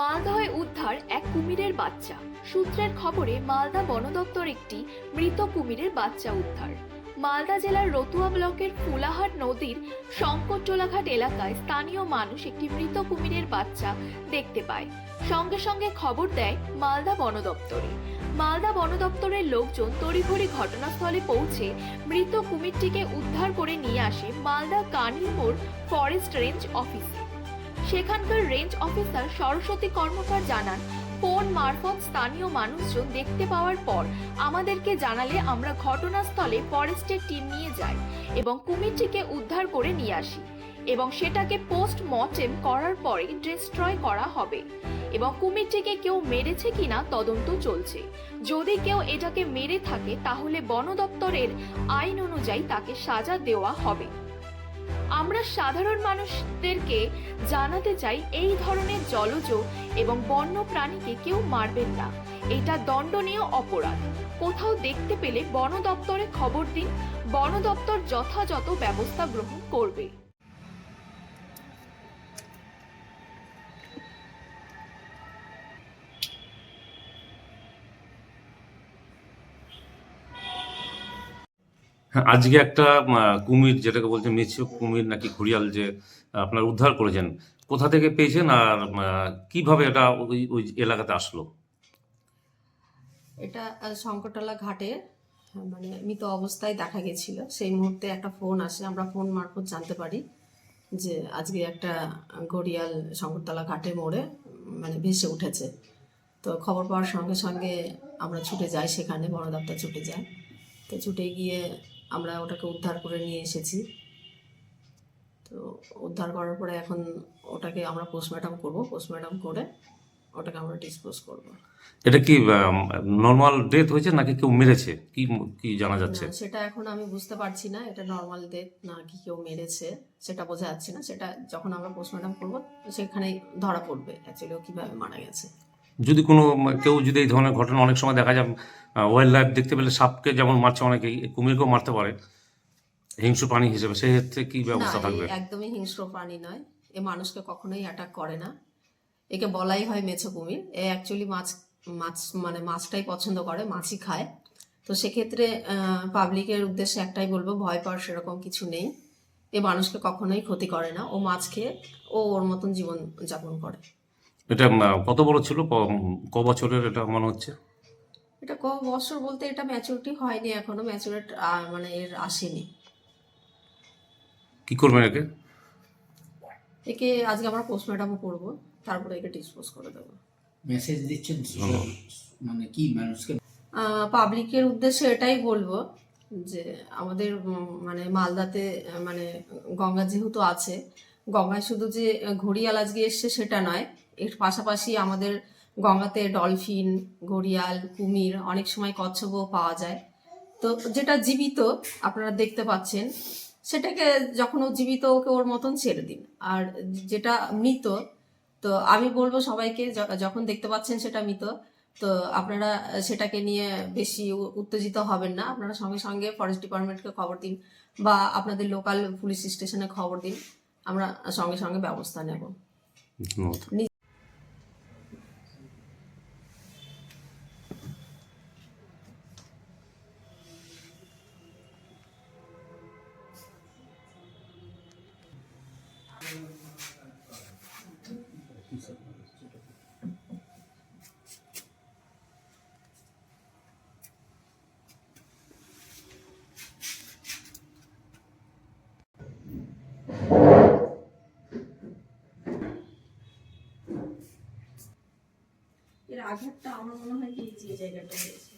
মালদহে উদ্ধার এক কুমিরের বাচ্চা। সূত্রের খবরে মালদা বন দপ্তর একটি মৃত কুমিরের বাচ্চা উদ্ধার। মালদা জেলার রতুয়া ব্লকের ফুলাহাট নদীর শঙ্করটোলাঘাট এলাকায় স্থানীয় মানুষ একটি মৃত কুমিরের বাচ্চা দেখতে পায়। সঙ্গে সঙ্গে খবর দেয় মালদা বন দপ্তরে। মালদা বন দপ্তরের লোকজন তড়িঘড়ি ঘটনাস্থলে পৌঁছে মৃত কুমিরটিকে উদ্ধার করে নিয়ে আসে মালদা কানিমোড় ফরেস্ট রেঞ্জ অফিসে। সেখানকার রেঞ্জ অফিসার সরস্বতী কর্মকার জানান, ফোন মারফত স্থানীয় মানুষজন দেখতে পাওয়ার পর আমাদেরকে জানালে আমরা ঘটনাস্থলে ফরেস্টের টিম নিয়ে যাই এবং কুমিরটিকে উদ্ধার করে নিয়ে আসি এবং সেটাকে পোস্ট মর্টেম করার পরে ডিস্ট্রয় করা হবে এবং কুমিরটিকে কেউ মেরেছে কিনা তদন্ত চলছে। যদি কেউ এটাকে মেরে থাকে তাহলে বন দপ্তরের আইন অনুযায়ী তাকে সাজা দেওয়া হবে। আমরা সাধারণ মানুষদেরকে জানাতে চাই এই ধরনের জলজ এবং বন্য প্রাণীকে কেউ মারবেন না। এটা দণ্ডনীয় অপরাধ। কোথাও দেখতে পেলে বন দপ্তরে খবর দিন। বন দপ্তর যথাযথ ব্যবস্থা গ্রহণ করবে। হ্যাঁ, আজকে একটা কুমির যেটাকে বলছেন মিছিল কুমির নাকি ঘড়িয়াল যে আপনার উদ্ধার করেছেন কোথা থেকে পেয়েছেন আর কীভাবে এটা ওই ওই এলাকাতে আসলো? এটা আহ, শঙ্করতলা ঘাটে মানে মৃত অবস্থায় দেখা গেছিল। সেই মুহূর্তে একটা ফোন আসে আমরা ফোন মারফত জানতে পারি যে আজকে একটা ঘড়িয়াল শঙ্করতলা ঘাটে মোড়ে মানে ভেসে উঠেছে। তো খবর পাওয়ার সঙ্গে সঙ্গে আমরা ছুটে যাই সেখানে বন দপ্তর ছুটে যাই। তো ছুটে গিয়ে আমরা ওটাকে উদ্ধার করে নিয়ে এসেছি। তো উদ্ধার করার পরে এখন ওটাকে আমরা পোস্টমর্টম করব। পোস্টমর্টম করে ওটাকে আমরা ডিসপোজ করব। এটা কি নর্মাল ডেথ হয়েছে নাকি কেউ মেরেছে? কি কি জানা যাচ্ছে? সেটা এখন আমি বুঝতে পারছি না। এটা নর্মাল ডেথ না কি কেউ মেরেছে সেটা বোঝা যাচ্ছে না। সেটা যখন আমরা পোস্টমর্টম করব সেখানেই ধরা পড়বে। অ্যাকচুয়ালি ও কীভাবে মারা গেছে। যদি কোনো কেউ যদি এই ধরনের ঘটনা অনেক সময় দেখা যায় ওয়াইল্ড লাইফ দেখতে পেলে সাপকে যেমন মারছে অনেকেই কুমিরকেও মারতে পারে। হিংস্র প্রাণী হিসেবে সেই ক্ষেত্রে কি ব্যবস্থা থাকবে? একদমই হিংস্র প্রাণী নয়। এ মানুষকে কখনোই অ্যাটাক করে না। একে বলাই হয় মেছো কুমির। এ অ্যাকচুয়ালি মাছ মাছ মানে মাছটাই পছন্দ করে মাছই খায়। তো সেক্ষেত্রে পাবলিকের উদ্দেশ্যে একটাই বলব ভয় পাওয়ার সেরকম কিছু নেই। এ মানুষকে কখনোই ক্ষতি করে না। ও মাছ খেয়ে ও ওর মতন জীবন যাপন করে। এটা কত বড় ছিল? ক- বছরের এটা মনে হচ্ছে? এটা ক বছর বলতে এটা ম্যাচুরিটি হয়নি এখনও ম্যাচুরেট মানে এর আসেনি। কি করবেন একে? একে আজকে আমরা পোস্টমর্টম করব তারপরে একে ডিসপোজ করে দেবো। মেসেজ দিচ্ছেন মানে কি মানুষকে? পাবলিকের উদ্দেশ্যে এটাই বলব যে আমাদের মানে মালদাতে মানে গঙ্গা যেহেতু আছে গঙ্গায় শুধু যে ঘড়িয়াল আজকে এসছে সেটা নয় এর পাশাপাশি আমাদের গঙ্গাতে ডলফিন ঘড়িয়াল কুমির অনেক সময় কচ্ছপও পাওয়া যায়। তো যেটা জীবিত আপনারা দেখতে পাচ্ছেন, সেটাকে যখন ও জীবিত, ওকে ওর মতন ছেড়ে দিন। আর যেটা মৃত, তো আমি বলব সবাইকে যখন দেখতে পাচ্ছেন সেটা মৃত, তো আপনারা সেটাকে নিয়ে বেশি উত্তেজিত হবেন না। আপনারা সঙ্গে সঙ্গে ফরেস্ট ডিপার্টমেন্টকে খবর দিন বা আপনাদের লোকাল পুলিশ স্টেশনে খবর দিন। আমরা সঙ্গে সঙ্গে ব্যবস্থা নেব। এর আঘাতটা আমার মনে হয় এই যে জায়গাটা হয়েছে।